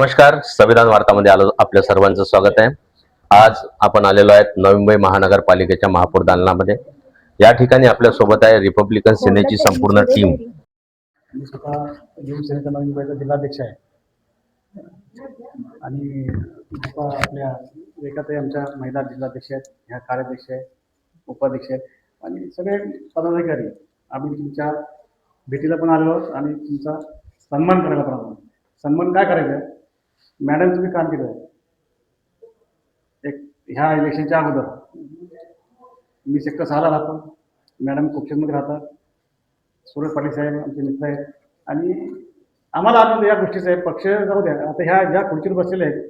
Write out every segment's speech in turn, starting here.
नमस्कार संविधान वार्तामध्ये आलो आपल्या सर्वांचं स्वागत आहे. आज आपण आलेलो आहेत नवी मुंबई महानगरपालिकेच्या महापौर दालनामध्ये या ठिकाणी आपल्यासोबत आहे रिपब्लिकन सेनेची संपूर्ण टीम. मी स्वतः नवीन मुंबईचा जिल्हाध्यक्ष आहे. आणि आपल्या एकातही आमच्या महिला जिल्हाध्यक्ष आहेत ह्या कार्याध्यक्ष आहेत उपाध्यक्ष आहेत. आणि सगळे पदाधिकारी आम्ही तुमच्या भेटीला पण आलो आहोत आणि तुमचा सन्मान करायला पण आलो सन्मान काय करायचं? मॅडम तुम्ही काम केलं. आहे एक ह्या इलेक्शनच्या अगोदर. मी सेक्टर सहाला राहतो. मॅडम कुपशेतमध्ये राहतात. सुरेश पाटील साहेब आमचे मित्र आहेत. आणि आम्हाला आनंद या गोष्टीचा आहे. पक्ष जाऊ द्या. आता ह्या ज्या खुर्चीवर बसलेल्या आहेत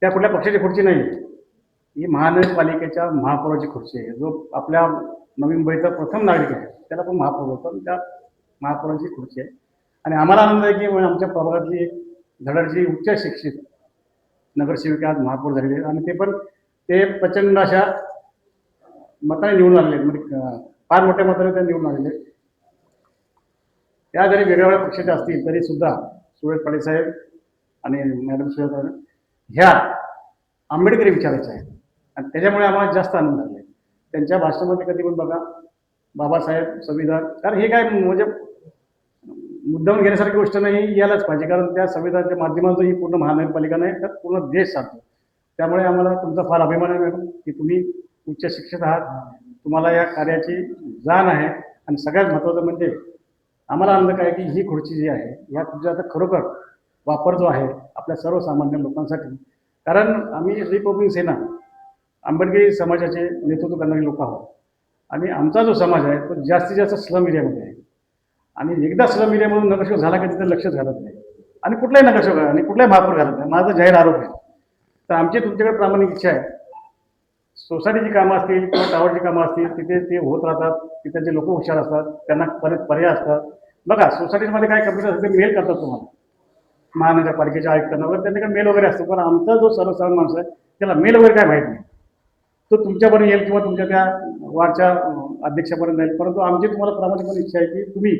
त्या कुठल्या पक्षाची खुर्ची नाही. ही महानगरपालिकेच्या महापौराची खुर्ची आहे. जो आपल्या नवी मुंबईचा प्रथम नागरिक आहे त्याला पण महापौर होतो. त्या महापौराची खुर्ची आहे. आणि आम्हाला आनंद आहे की आमच्या प्रभागातली एक धडाडची उच्च शिक्षित नगरसेविका आज महापौर झालेले आहेत. आणि ते पण ते प्रचंड अशा मताने निवडून आलेले आहेत. म्हणजे फार मोठ्या मताने ते निवडून आलेले आहेत. त्या जरी वेगवेगळ्या पक्षाच्या असतील तरी सुद्धा सुरेश पाटील साहेब आणि मॅडम सुरेश ह्या आंबेडकरी विचारायच्या आहेत. आणि त्याच्यामुळे आम्हाला जास्त आनंद झाला आहे. त्यांच्या भाषणामध्ये कधी पण बघा बाबासाहेब संविधान कारण हे काय म्हणजे मुद्दाम घेण्यासारखी गोष्ट नाही यायलाच पाहिजे. कारण त्या संविधानाच्या माध्यमातून ही पूर्ण महानगरपालिका नाही तर पूर्ण देश साधतो. त्यामुळे आम्हाला तुमचा फार अभिमान आहे मॅडम की तुम्ही उच्च शिक्षित आहात. तुम्हाला या कार्याची जाण आहे. आणि सगळ्यात महत्त्वाचं म्हणजे आम्हाला आनंद काय की ही खुर्ची जी आहे ह्या खुर्चीचा आता खरोखर वापर जो आहे आपल्या सर्वसामान्य लोकांसाठी. कारण आम्ही रिपब्लिक सेना आंबेडकरी समाजाचे नेतृत्व करणारे लोक आहोत. आणि आमचा जो समाज आहे तो जास्तीत जास्त स्लम एरियामध्ये आहे. आणि एकदा सोशल मीडियामधून नगरसेवक झाला का तिथं लक्षच घालत नाही. आणि कुठलाही नगरसेवक आणि कुठलाही महापौर घालत नाही. माझा जाहीर आरोप आहे. तर आमची तुमच्याकडे प्रामाणिक इच्छा आहे. सोसायटीची कामं असतील किंवा टावरची कामं असतील तिथे ते होत राहतात तिथे जे लोक हुशार असतात त्यांना परत पर्याय असतात. बघा सोसायटीमध्ये काय कम्प्युटर असते मेल करतात तुम्हाला. महानगरपालिकेच्या आयुक्तांना वगैरे त्यांच्याकडे मेल वगैरे असतो. पण आमचा जो सर्वसाधारण माणूस आहे त्याला मेल वगैरे काय माहीत नाही. तो तुमच्यापर्यंत येईल किंवा तुमच्या त्या वार्डच्या अध्यक्षापर्यंत येईल परंतु आमची तुम्हाला प्रामाणिकपणे इच्छा आहे की तुम्ही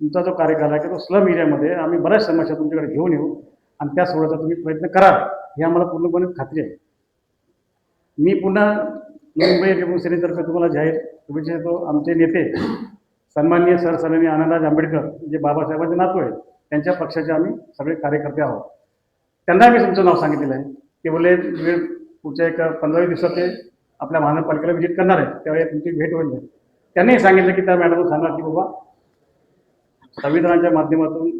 तुमचा जो कार्यकाल आहे की तो स्लम एरियामध्ये आम्ही बऱ्याच समस्या तुमच्याकडे घेऊन येऊ आणि त्या सोडवायचा तुम्ही प्रयत्न कराल हे आम्हाला पूर्णपणे खात्री आहे. मी पुन्हा मुंबई रिपब्लिक तुम्हाला जाहीर शुभेच्छा देतो. आमचे नेते सन्माननीय सरसन्मानी आनंदराज आंबेडकर जे बाबासाहेबांचे नातू आहेत त्यांच्या पक्षाचे आम्ही सगळे कार्यकर्ते आहोत. त्यांना मी तुमचं नाव सांगितलेलं आहे. ते बोलले वेळ पुढच्या एक पंधरावी दिवसात ते आपल्या महानगरपालिकेला व्हिजिट करणार आहे त्यावेळी तुमची भेट होईल. त्यांनी सांगितलं की त्या मॅडम सांगा की बाबा संविधानाच्या माध्यमातून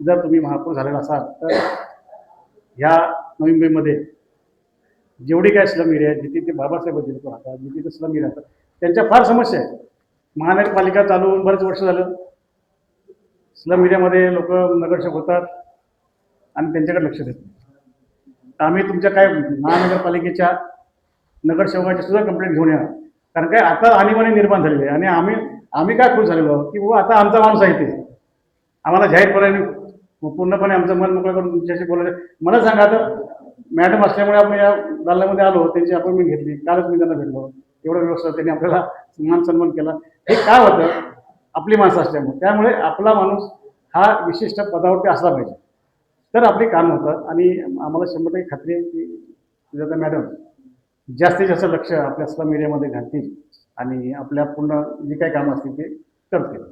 जर तुम्ही महापौर झालेला असाल तर ह्या नवी मुंबईमध्ये जेवढी काय स्लम एरिया आहे जिथे ते बाबासाहेब लोक राहतात जिथे ते स्लम एरिया राहतात त्यांच्या फार समस्या आहेत. महानगरपालिका चालू होऊन बरेच वर्ष झालं. स्लम एरियामध्ये लोक नगरसेवक होतात आणि त्यांच्याकडे लक्ष देत नाही. आम्ही तुमच्या काय महानगरपालिकेच्या नगरसेवकाची सुद्धा कंप्लेंट घेऊन येणार. कारण काय आता आणीबाणी निर्माण झालेली आहे. आणि आम्ही आम्ही काय खुश झालेलो की बाबा आता आमचा माणूस आहे ते. आम्हाला जाहीरपणे पूर्णपणे आमचं मन मोकळं करून तुमच्याशी बोलायचं. मला सांगा तर मॅडम असल्यामुळे आपण या दालनामध्ये आलो त्यांची अपॉइंटमेंट घेतली कालच मी त्यांना भेटलो. एवढं व्यवस्था त्यांनी आपल्याला मान सन्मान केला. हे काय होतं? आपली माणसं असल्यामुळे. त्यामुळे आपला माणूस हा विशिष्ट पदावरती असला पाहिजे. तर आपली काम होतात आणि आम्हाला शंभर टक्के खात्री आहे की सुजाता मॅडम जास्तीत जास्त लक्ष आपल्या स्लम एरियामध्ये घालतील आणि आपल्या पूर्ण जी काही कामं असतील ते करतील.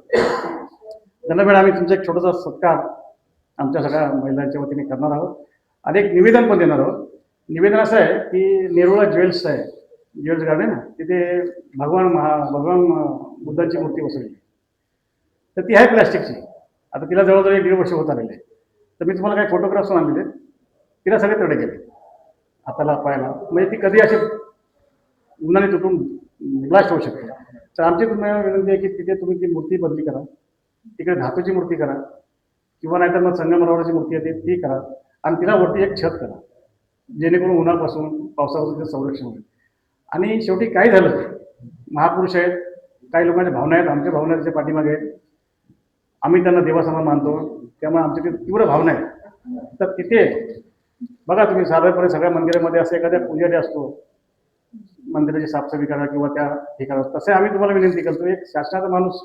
त्यांना मॅडम आम्ही तुमचा एक छोटासा सत्कार आमच्या सगळ्या महिलांच्या वतीने करणार आहोत. आणि एक निवेदन पण देणार आहोत. निवेदन असं आहे की नेरुळा ज्वेल्स आहे ज्वेल्स गार्डन ना तिथे भगवान महा भगवान बुद्धाची बुद्धांची मूर्ती बसवली. तर ती आहे प्लॅस्टिकची. आता तिला जवळजवळ एक दीड वर्ष होत आलेले. आहे तर मी तुम्हाला काही फोटोग्राफ्स आणलेले. तिला सगळे तडे गेले. हाताला पायाला. म्हणजे ती कधी असे उन्हाने तुटून ब्लास्ट होऊ शकते. तर आमची तुम्हाला विनंती आहे की तिथे तुम्ही ती मूर्ती बदली करा. तिकडे धातूची मूर्ती करा. किंवा नाहीतर मग संगमरवराची मूर्ती येते ती करा. आणि तिला वरती एक छत करा. जेणेकरून उन्हापासून पावसापासून ते संरक्षण होईल. आणि शेवटी काय झालं? महापुरुष आहेत. काही लोकांच्या भावना आहेत. आमच्या भावना त्याच्या पाठीमागे आहेत. आम्ही त्यांना देवासमान मानतो. त्यामुळे आमच्या तिथे तीव्र भावना आहेत. तर तिथे बघा तुम्ही साधारणपणे सगळ्या मंदिरामध्ये असं एखाद्या पुजारी असतो. मंदिराची साफसफाई करा किंवा त्या हे करा. तसे आम्ही तुम्हाला विनंती करतो. एक शासनाचा माणूस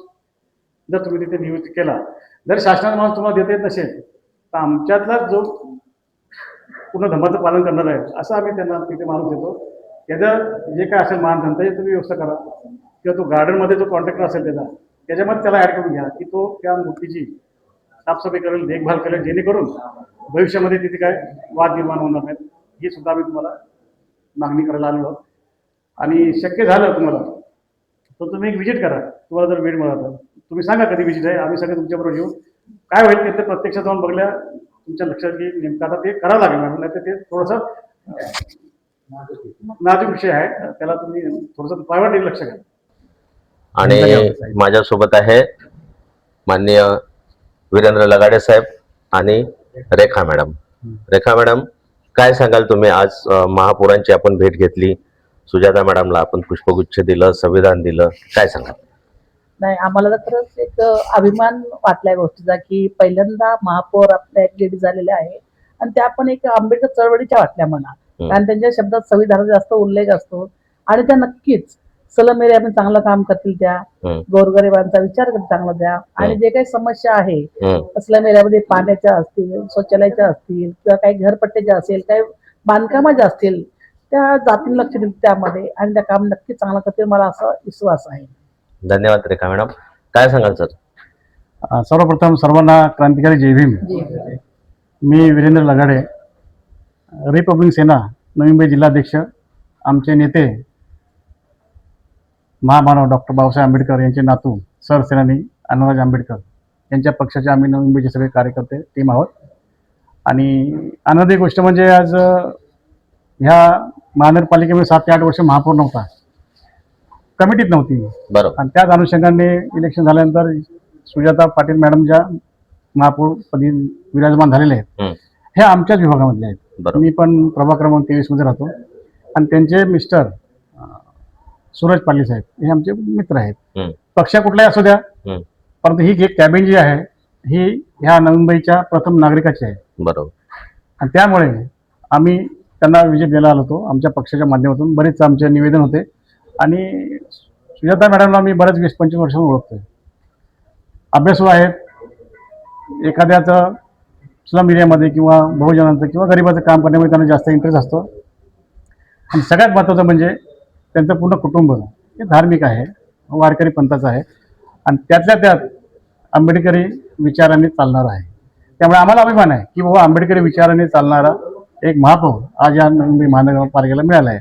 जर तुम्ही तिथे नियुक्त केला जर शासनाचा माणूस तुम्हाला देता येत नसेल तर आमच्यातला जो पूर्ण धर्माचं पालन करणार आहे असं आम्ही त्यांना तिथे माणूस देतो. त्याचं जे काय असेल मान धंदा तुम्ही व्यवस्था करा. किंवा तो गार्डनमध्ये जो कॉन्ट्रॅक्टर असेल त्याचा त्याच्यामध्ये त्याला ॲड करून घ्या की तो त्या मूर्तीची साफसफाई करेल देखभाल करेल जेणेकरून भविष्यामध्ये तिथे काय वाद निर्माण होणार नाहीत. ही सुद्धा आम्ही तुम्हाला मागणी करायला आलेलो आहोत. आणि शक्य झालं तुम्हाला तर तुम्ही एक व्हिजिट करा. तुम्हाला जर वेळ मिळाला तर. तुम्ही सांगा कधी विजिट आहे? आम्ही सगळे तुमच्याबरोबर येऊ. काय होईल ते तर प्रत्यक्षात जाऊन बघल्या तुमच्या लक्षात येईल. नेमकं आता ते करावं लागेल मॅडम नाही तर ते थोडंसं नाजूक विषय आहे. त्याला तुम्ही थोडंसं प्रायव्हेट लक्ष घ्या. आणि माझ्यासोबत आहे माननीय वीरेंद्र लगाडे साहेब आणि रेखा मॅडम. रेखा मॅडम काय सांगाल तुम्ही? आज महापौरांची आपण भेट घेतली. सुजाता मॅडमला आपण पुष्पगुच्छ दिलं संविधान दिलं. काय सांगाल? नाही आम्हाला तर खरंच एक अभिमान वाटला या गोष्टीचा की पहिल्यांदा महापौर आपल्या एक लेडी झालेल्या आहे. आणि त्या पण एक आंबेडकर चळवळीच्या वाटल्या हम्म. कारण त्यांच्या शब्दात संविधानाचा जास्त उल्लेख असतो. आणि त्या नक्कीच सलम एरियामध्ये चांगलं काम करतील त्या. गोरगरिबांचा विचार करतील चांगला त्या. आणि. जे काही समस्या आहे हम्म, स्लम एरियामध्ये पाण्याच्या असतील शौचालयाच्या असतील किंवा काही घरपट्ट्याच्या असेल काही बांधकामाच्या असतील त्या जातीने लक्ष देतील त्यामध्ये. आणि त्या काम नक्की चांगलं करतील मला असा विश्वास आहे. धन्यवाद रेखा मॅडम. काय सांगाल सर? सर्वप्रथम सर्वांना क्रांतिकारी जय भीम. मी वीरेंद्र लगाडे रिपब्लिक सेना नवी मुंबई जिल्हाध्यक्ष आमचे नेते महामानव डॉक्टर बाबासाहेब आंबेडकर यांचे नातू सरसेनानी अण्णाराज आंबेडकर यांच्या पक्षाचे आम्ही नवी मुंबईचे सगळे कार्यकर्ते टीम आहोत. आणि आनंदी गोष्ट म्हणजे आज ह्या महानगरपालिकेमध्ये सात ते आठ वर्ष महापौर नव्हता. कमिटीत नव्हती. बरोबर. आणि त्याच अनुषंगाने इलेक्शन झाल्यानंतर सुजाता पाटील मॅडम ज्या महापौरपदी विराजमान झालेले आहेत हे आमच्याच विभागामधले आहेत. मी पण प्रभाग क्रमांक तेवीसमध्ये राहतो. आणि त्यांचे मिस्टर सूरज पाटील साहेब हे आमचे मित्र आहेत. पक्ष कुठलाही असू द्या परंतु ही कॅबिन जी आहे ही ह्या नवी मुंबईच्या प्रथम नागरिकाची आहे. बरोबर. आणि त्यामुळे आम्ही त्यांना विजय द्यायला आलो होतो. आमच्या पक्षाच्या माध्यमातून बरेच आमचे निवेदन होते. आणि सुजाता मॅडमला मी बऱ्याच वीस पंचवीस वर्षांपासून ओळखतोय. अभ्यासू आहेत. एखाद्याचं स्लम एरियामध्ये किंवा बहुजनांचं किंवा गरिबाचं काम करण्यामध्ये त्यांना जास्त इंटरेस्ट असतो. आणि सगळ्यात महत्त्वाचं म्हणजे त्यांचं पूर्ण कुटुंब हे धार्मिक आहे. वारकरी पंथाचं आहे. आणि त्यातल्या त्यात आंबेडकरी विचारांनी चालणारं आहे. त्यामुळे आम्हाला अभिमान आहे की बाबा आंबेडकरी विचाराने चालणारा एक महापौर आज या मुंबई महानगरपालिकेला मिळाला आहे.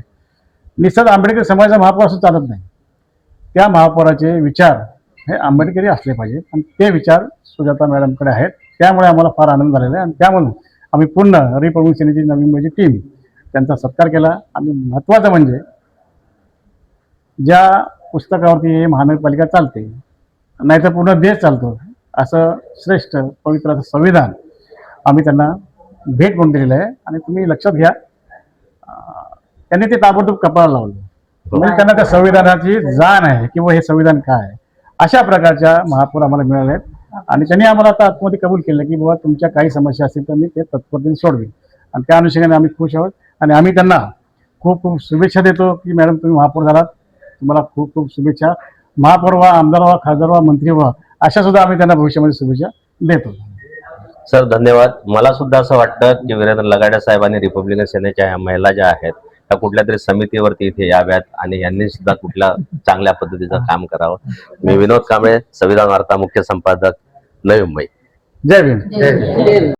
निसर्ग आंबेडकरी समाजाचा महापौर असं चालत नाही. त्या महापौराचे विचार हे आंबेडकरी असले पाहिजेत. आणि ते विचार सुजाता मॅडमकडे आहेत. त्यामुळे आम्हाला फार आनंद झालेला आहे. आणि त्यामुळे आम्ही पूर्ण रिपब्लिक सेनेची नवी मुंबईची टीम त्यांचा सत्कार केला. आणि महत्त्वाचं म्हणजे ज्या पुस्तकावरती हे महानगरपालिका चालते नाहीतर पूर्ण देश चालतो असं श्रेष्ठ पवित्र असं संविधान आम्ही त्यांना भेट म्हणून दिलेलं आहे. आणि तुम्ही लक्षात घ्या त्यांनी ते ताबडतोब कपाळाला लावलं. म्हणजे त्यांना त्या संविधानाची जाण आहे किंवा हे संविधान काय आहे. अशा प्रकारच्या महापौर आम्हाला मिळाले आहेत. आणि त्यांनी आम्हाला आता आतमध्ये कबूल केलं की बाबा तुमच्या काही समस्या असतील तर मी ते तत्परतेने सोडवेन. आणि त्या अनुषंगाने आम्ही खुश आहोत. आणि आम्ही त्यांना खूप खूप शुभेच्छा देतो की मॅडम तुम्ही महापौर झालात. तुम्हाला खूप खूप शुभेच्छा. महापौर व्हा आमदार व्हा खासदार व्हा मंत्री व्हा अशा सुद्धा आम्ही त्यांना भविष्यामध्ये शुभेच्छा देतो. सर धन्यवाद. मला सुद्धा असं वाटतं की वीरेंद्र लगाडे साहेब आणि रिपब्लिकन सेनेच्या ह्या महिला ज्या आहेत त्या कुठल्या तरी समितीवरती इथे याव्यात आणि यांनी सुद्धा कुठल्या चांगल्या पद्धतीचं काम करावं. मी विनोद कांबळे संविधान वार्ता मुख्य संपादक नवी मुंबई. जय भीम.